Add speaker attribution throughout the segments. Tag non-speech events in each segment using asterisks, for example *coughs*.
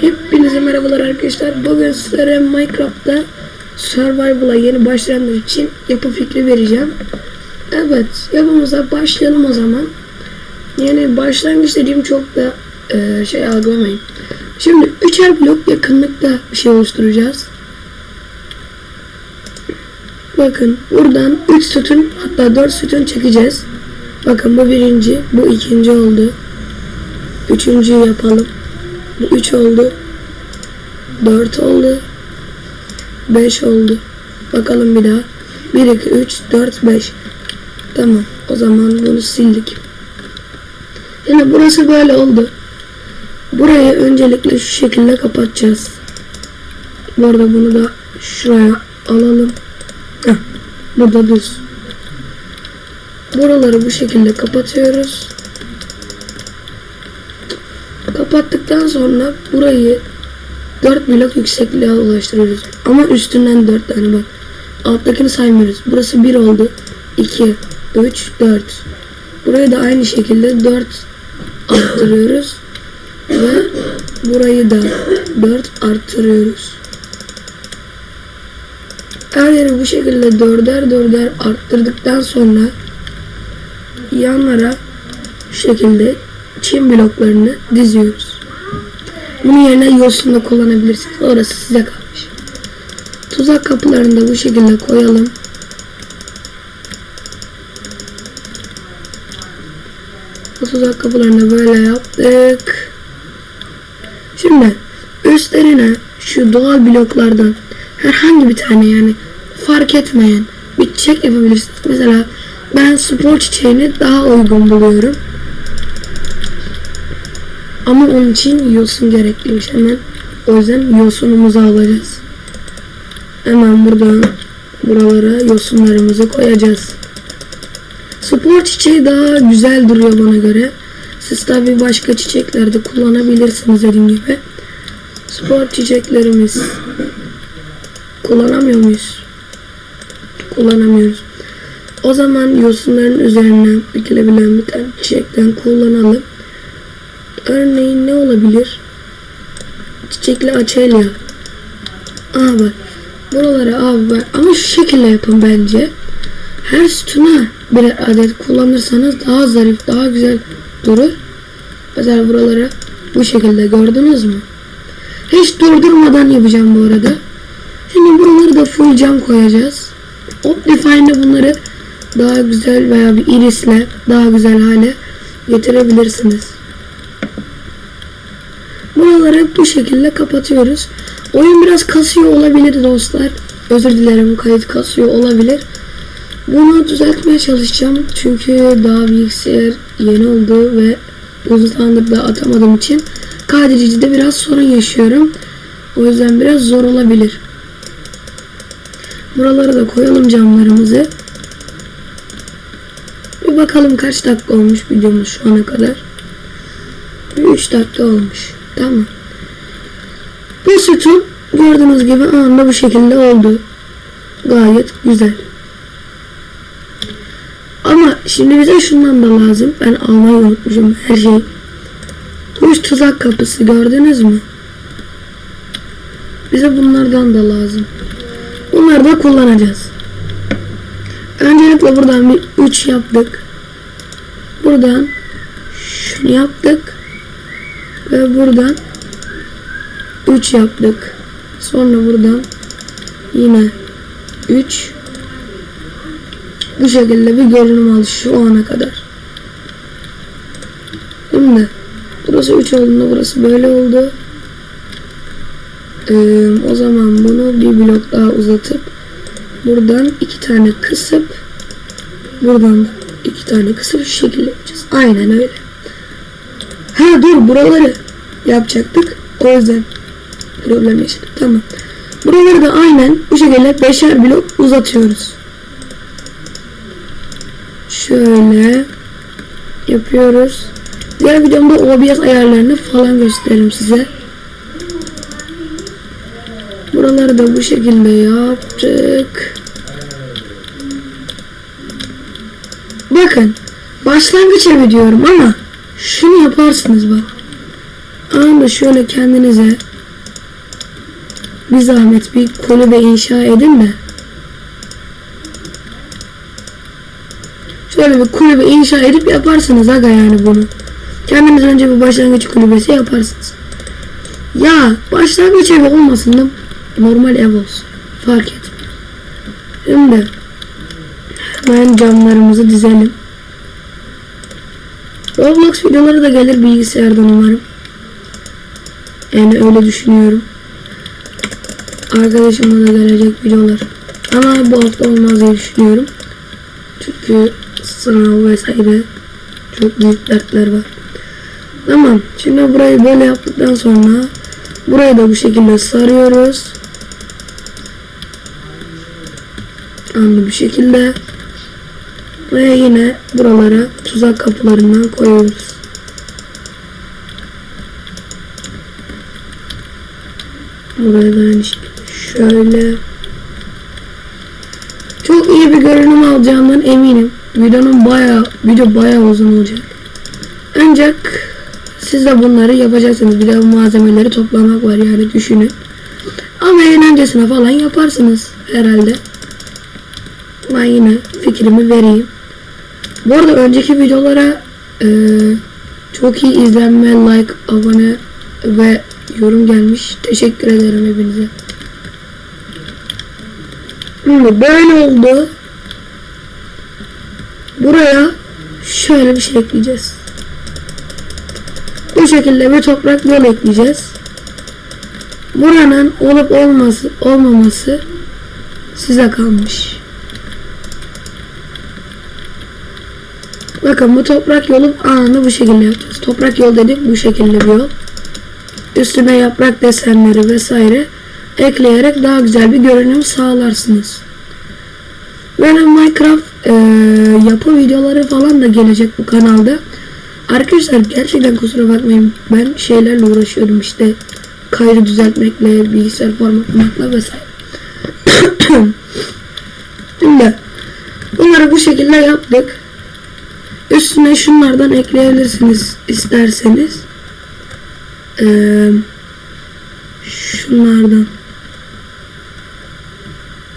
Speaker 1: Hepinize merhabalar arkadaşlar. Bugün sizlere Minecraft'ta Survival'a yeni başlayanlar için yapı fikri vereceğim. Evet, yapımıza başlayalım o zaman. Yani başlangıç dediğim çok da e, şey algılamayın. Şimdi üçer blok yakınlıkta bir şey oluşturacağız. Bakın buradan 3 sütun hatta 4 sütun çekeceğiz. Bakın bu birinci, bu ikinci oldu. Üçüncüyü yapalım. Bu 3 oldu. 4 oldu. 5 oldu. Bakalım bir daha. 1, 2, 3, 4, 5. Tamam. O zaman bunu sildik. Yine burası böyle oldu. Burayı öncelikle şu şekilde kapatacağız. Bu arada bunu da şuraya alalım. Heh, burada dursun. Buraları bu şekilde kapatıyoruz. Kapattıktan sonra burayı 4 blok yüksekliğe ulaştırıyoruz. Ama üstünden 4 tane bak. Alttakini saymıyoruz. Burası 1 oldu. 2, 3, 4. Burayı da aynı şekilde 4 arttırıyoruz. Ve burayı da 4 arttırıyoruz. Her yeri bu şekilde dörder dörder arttırdıktan sonra yanlara şu şekilde çim bloklarını diziyoruz. Bunun yerine yosun da kullanabilirsiniz. Orası size kalmış. Tuzak kapılarını da bu şekilde koyalım. Bu tuzak kapılarını böyle yaptık. Şimdi üstlerine şu doğal bloklardan herhangi bir tane yani fark etmeyen bir çiçek yapabilirsiniz. Mesela ben spor çiçeğini daha uygun buluyorum. Ama onun için yosun gerekliymiş hemen. O yüzden yosunumuzu alacağız. Hemen buradan buralara yosunlarımızı koyacağız. Spor çiçeği daha güzel duruyor bana göre. Siz tabi başka çiçeklerde kullanabilirsiniz dediğim gibi. Spor çiçeklerimiz kullanamıyor muyuz? Kullanamıyoruz. O zaman yosunların üzerine dikilebilen bir tane çiçekten kullanalım. Örneğin ne olabilir? Çiçekli açelya. Aha bak. Buralara abi var. Ama şu şekilde yapın bence. Her sütuna birer adet kullanırsanız daha zarif, daha güzel durur. Mesela buralara bu şekilde gördünüz mü? Hiç durdurmadan yapacağım bu arada. Şimdi buraları da full cam koyacağız. Optifine'de bunları daha güzel veya bir irisle daha güzel hale getirebilirsiniz. Buraları bu şekilde kapatıyoruz. Oyun biraz kasıyor olabilir dostlar. Özür dilerim kayıt kasıyor olabilir. Bunu düzeltmeye çalışacağım. Çünkü daha bilgisayar yeni oldu ve uzun zamandır da atamadığım için kaydedicide biraz sorun yaşıyorum. O yüzden biraz zor olabilir. Buralara da koyalım camlarımızı. Bir bakalım kaç dakika olmuş videomuz şu ana kadar. 3 dakika olmuş. Tamam. Bu sütun gördüğünüz gibi anında bu şekilde oldu. Gayet güzel. Ama şimdi bize şundan da lazım. Ben almayı unutmuşum her şeyi. Kuş tuzak kapısı gördünüz mü? Bize bunlardan da lazım. Bunları da kullanacağız. Öncelikle buradan bir 3 yaptık. Buradan şunu yaptık. Ve buradan 3 yaptık. Sonra buradan yine 3 bu şekilde bir görünüm aldı şu ana kadar. Şimdi burası 3 olduğunda burası böyle oldu. Ee, o zaman bunu bir blok daha uzatıp buradan iki tane kısıp buradan da iki tane kısıp şu şekilde yapacağız. Aynen öyle. Ha dur buraları yapacaktık. O yüzden problem yaşadık. Tamam. Buraları da aynen bu şekilde beşer blok uzatıyoruz. Şöyle yapıyoruz. Diğer videomda OBS ayarlarını falan gösteririm size. Buraları da bu şekilde yaptık. Bakın başlangıç evi diyorum ama şunu yaparsınız bak. anda şöyle kendinize bir zahmet bir kulübe inşa edin de şöyle bir kulübe inşa edip yaparsınız aga yani bunu. Kendiniz önce bir başlangıç kulübesi yaparsınız. Ya başlangıç evi olmasın da normal ev olsun. Fark etmiyor. Şimdi hemen camlarımızı dizelim. Roblox videoları da gelir bilgisayardan umarım. Yani öyle düşünüyorum. Arkadaşımla da gelecek videolar. Ama bu hafta olmaz diye düşünüyorum. Çünkü sınav vesaire çok büyük dertler var. Tamam. Şimdi burayı böyle yaptıktan sonra burayı da bu şekilde sarıyoruz. Anlı bir şekilde ve yine buralara tuzak kapılarından koyuyoruz. Buraya da aynı şekilde şöyle çok iyi bir görünüm alacağından eminim. Videonun bayağı video bayağı uzun olacak. Ancak siz de bunları yapacaksınız. Bir de malzemeleri toplamak var yani düşünün. Ama eğlencesine falan yaparsınız herhalde. Ben yine fikrimi vereyim. Bu arada önceki videolara e, çok iyi izlenme, like, abone ve yorum gelmiş. Teşekkür ederim hepinize. Şimdi böyle oldu. Buraya şöyle bir şey ekleyeceğiz. Bu şekilde bir toprak yol ekleyeceğiz. Buranın olup olması olmaması size kalmış. Bakın bu toprak yolu anında bu şekilde yapacağız. Toprak yol dedik bu şekilde bir yol. Üstüne yaprak desenleri vesaire ekleyerek daha güzel bir görünüm sağlarsınız. Böyle Minecraft e, yapı videoları falan da gelecek bu kanalda. Arkadaşlar gerçekten kusura bakmayın ben şeylerle uğraşıyorum işte kaydı düzeltmekle, bilgisayar formatlamakla vesaire. *coughs* Şimdi bunları bu şekilde yaptık. Üstüne şunlardan ekleyebilirsiniz isterseniz. Ee, şunlardan.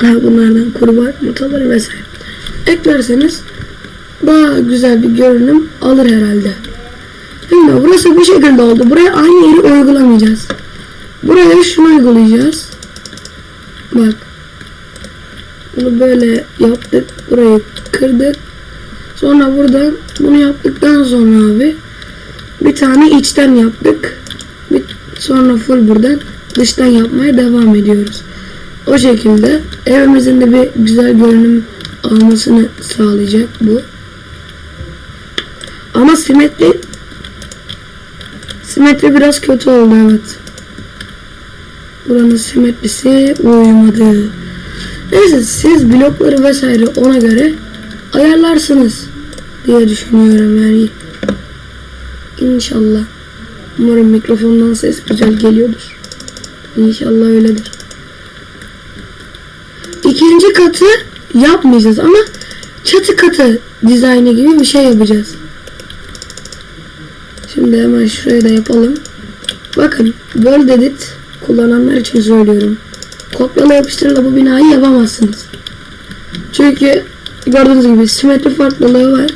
Speaker 1: Ha, bunlardan kurbağa yumurtaları vesaire. Eklerseniz daha güzel bir görünüm alır herhalde. Şimdi burası bu şekilde oldu. Buraya aynı yeri uygulamayacağız. Buraya şunu uygulayacağız. Bak. Bunu böyle yaptık. Burayı kırdık. Sonra buradan bunu yaptıktan sonra abi bir tane içten yaptık. Bir, sonra full buradan dıştan yapmaya devam ediyoruz. O şekilde evimizin de bir güzel görünüm almasını sağlayacak bu. Ama simetri simetri biraz kötü oldu evet. Buranın simetrisi uyumadı. Neyse siz blokları vesaire ona göre ayarlarsınız diye düşünüyorum yani. İnşallah. Umarım mikrofondan ses güzel geliyordur. İnşallah öyledir. İkinci katı yapmayacağız ama çatı katı dizaynı gibi bir şey yapacağız. Şimdi hemen şurayı da yapalım. Bakın Word Edit kullananlar için söylüyorum. Kopyala yapıştırla bu binayı yapamazsınız. Çünkü gördüğünüz gibi simetri farklılığı var.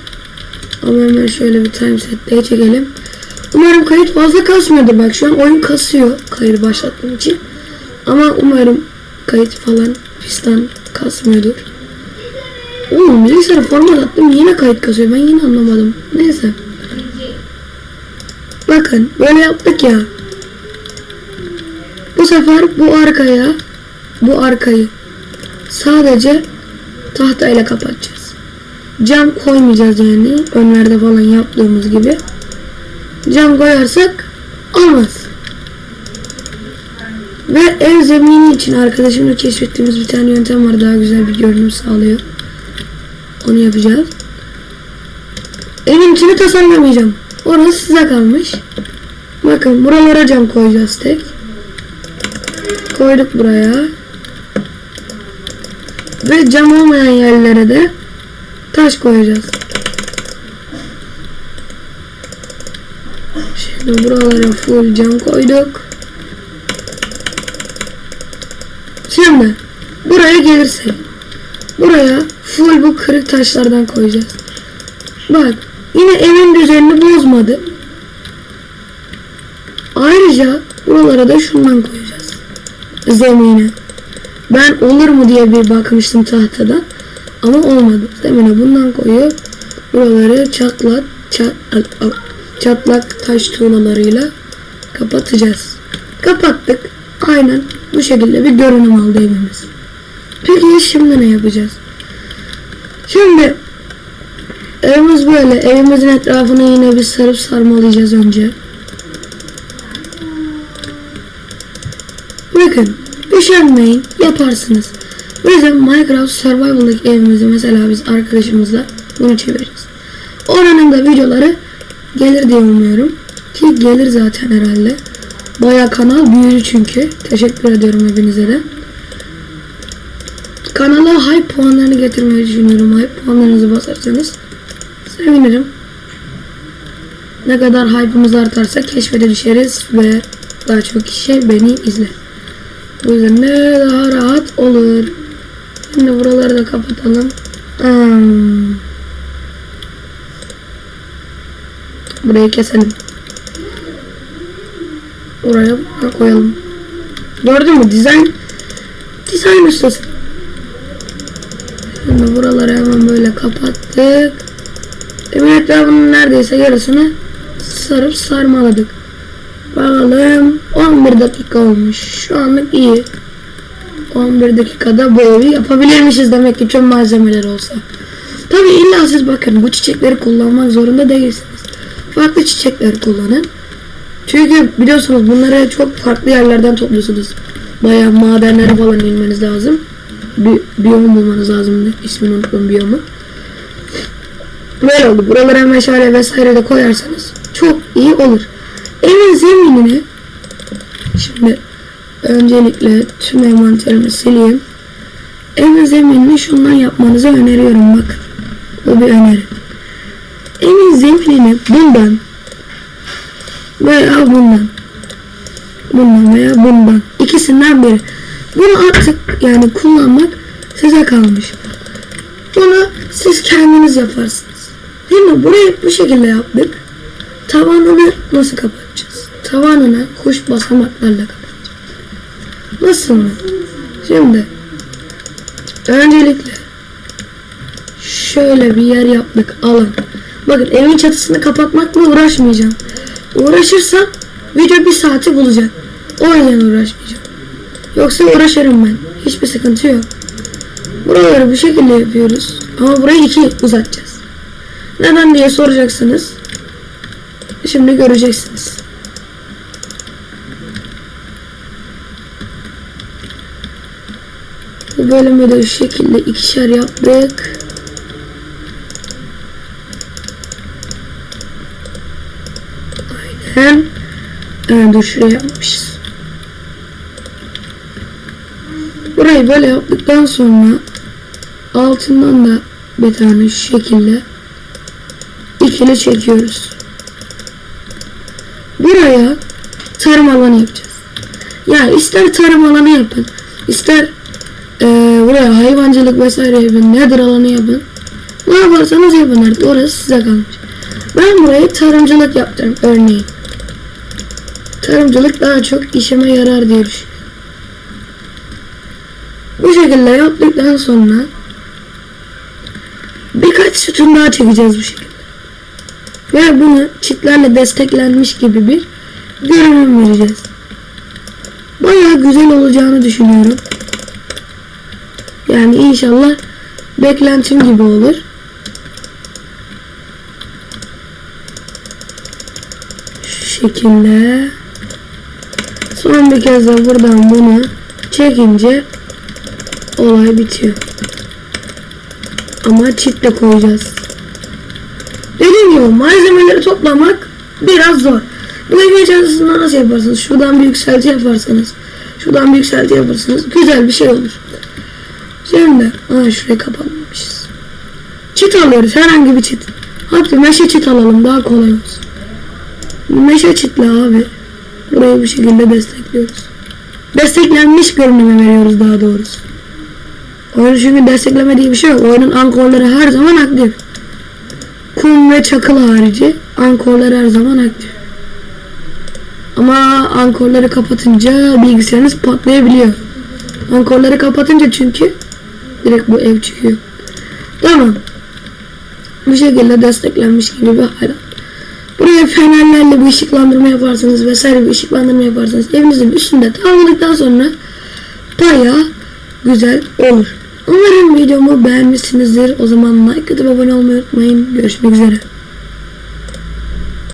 Speaker 1: Ama hemen şöyle bir time set'e çekelim. Umarım kayıt fazla kasmıyordur. Bak şu an oyun kasıyor kaydı başlattığım için. Ama umarım kayıt falan fistan kasmıyordur. Oğlum bilgisayarı format attım yine kayıt kasıyor. Ben yine anlamadım. Neyse. Bakın böyle yaptık ya. Bu sefer bu arkaya bu arkayı sadece tahtayla kapatacağız. Cam koymayacağız yani. Önlerde falan yaptığımız gibi. Cam koyarsak olmaz. Ve ev zemini için arkadaşımla keşfettiğimiz bir tane yöntem var. Daha güzel bir görünüm sağlıyor. Onu yapacağız. Evin içini tasarlamayacağım. Orası size kalmış. Bakın buralara cam koyacağız tek. Koyduk buraya. Ve cam olmayan yerlere de taş koyacağız. Şimdi buralara full cam koyduk. Şimdi buraya gelirsek buraya full bu kırık taşlardan koyacağız. Bak yine evin düzenini bozmadı. Ayrıca buralara da şundan koyacağız. Zemine. Ben olur mu diye bir bakmıştım tahtada. Ama olmadı. Zemine bundan koyup buraları çatlak çat, çatlak taş tuğlalarıyla kapatacağız. Kapattık. Aynen bu şekilde bir görünüm aldı evimiz. Peki şimdi ne yapacağız? Şimdi evimiz böyle. Evimizin etrafını yine bir sarıp sarmalayacağız önce. Bakın üşenmeyin yaparsınız. Bizim Minecraft Survival'daki evimizi mesela biz arkadaşımızla bunu çevireceğiz. Oranın da videoları gelir diye umuyorum. Ki gelir zaten herhalde. Baya kanal büyüdü çünkü. Teşekkür ediyorum hepinize de. Kanala hype puanlarını getirmeyi düşünüyorum. Hype puanlarınızı basarsanız sevinirim. Ne kadar hype'ımız artarsa keşfete düşeriz ve daha çok kişi beni izler. Bu yüzden ne daha rahat olur. Şimdi buraları da kapatalım. Hmm. Burayı keselim. Oraya koyalım. Gördün mü? Dizayn dizayn ustası. Şimdi buraları hemen böyle kapattık. Evin etrafının neredeyse yarısını sarıp sarmaladık. Bakalım 11 dakika olmuş. Şu anlık iyi. 11 dakikada bu evi yapabilirmişiz demek ki tüm malzemeler olsa. Tabi illa siz bakın bu çiçekleri kullanmak zorunda değilsiniz. Farklı çiçekler kullanın. Çünkü biliyorsunuz bunları çok farklı yerlerden topluyorsunuz. Bayağı madenlere falan inmeniz lazım. Bir biyom bulmanız lazım. İsmini unuttum biyomu. Böyle oldu. Buralara meşale vesaire de koyarsanız çok iyi olur. Evin zeminini şimdi öncelikle tüm envanterimi sileyim. Evin zeminini şundan yapmanızı öneriyorum bak. Bu bir öneri. Evin zeminini bundan veya bundan bundan veya bundan ikisinden biri. Bunu artık yani kullanmak size kalmış. Bunu siz kendiniz yaparsınız. Şimdi burayı bu şekilde yaptık. Tavanını nasıl kapatacağız? Tavanına kuş basamaklarla kapatacağız. Nasıl mı? Şimdi öncelikle şöyle bir yer yaptık alan. Bakın evin çatısını kapatmakla uğraşmayacağım. Uğraşırsam video bir saati bulacak. O yüzden uğraşmayacağım. Yoksa uğraşırım ben. Hiçbir sıkıntı yok. Buraları bu şekilde yapıyoruz. Ama burayı iki uzatacağız. Neden diye soracaksınız. Şimdi göreceksiniz. Bu bölümü de şu şekilde ikişer yaptık. Aynen. Evet, dur şuraya yapmışız. Burayı böyle yaptıktan sonra altından da bir tane şu şekilde ikili çekiyoruz. Buraya tarım alanı yapacağız. Yani ister tarım alanı yapın, ister eee, buraya hayvancılık vesaire yapın, nedir alanı yapın. Ne yaparsanız yapın artık orası size kalmış. Ben burayı tarımcılık yapacağım örneğin. Tarımcılık daha çok işime yarar diye düşünüyorum. Bu şekilde yaptıktan sonra birkaç sütun daha çekeceğiz bu şekilde. Ve bunu çitlerle desteklenmiş gibi bir görünüm vereceğiz. Bayağı güzel olacağını düşünüyorum. Yani inşallah beklentim gibi olur. Şu şekilde. Son bir kez de buradan bunu çekince olay bitiyor. Ama çitle koyacağız. Dediğim gibi malzemeleri toplamak biraz zor. Bu evin içerisinde nasıl yaparsınız? Şuradan bir yükselti yaparsanız. Şuradan bir yükselti yaparsınız. Güzel bir şey olur. Şimdi aa şurayı kapatmamışız. Çit alıyoruz herhangi bir çit. Hatta meşe çit alalım daha kolay olsun. Meşe çitli abi. Burayı bu şekilde destekliyoruz. Desteklenmiş görünümü veriyoruz daha doğrusu. Oyunun çünkü destekleme diye bir şey yok. Oyunun ankorları her zaman aktif. Kum ve çakıl harici ankorlar her zaman aktif. Ama ankorları kapatınca bilgisayarınız patlayabiliyor. Ankorları kapatınca çünkü direkt bu ev çıkıyor. Tamam. Bu şekilde desteklenmiş gibi bir hal. Buraya fenerlerle bir ışıklandırma yaparsanız vesaire bir ışıklandırma yaparsanız evinizin üstünde tamamladıktan sonra bayağı güzel olur. Umarım videomu beğenmişsinizdir. O zaman like atıp abone olmayı unutmayın. Görüşmek üzere.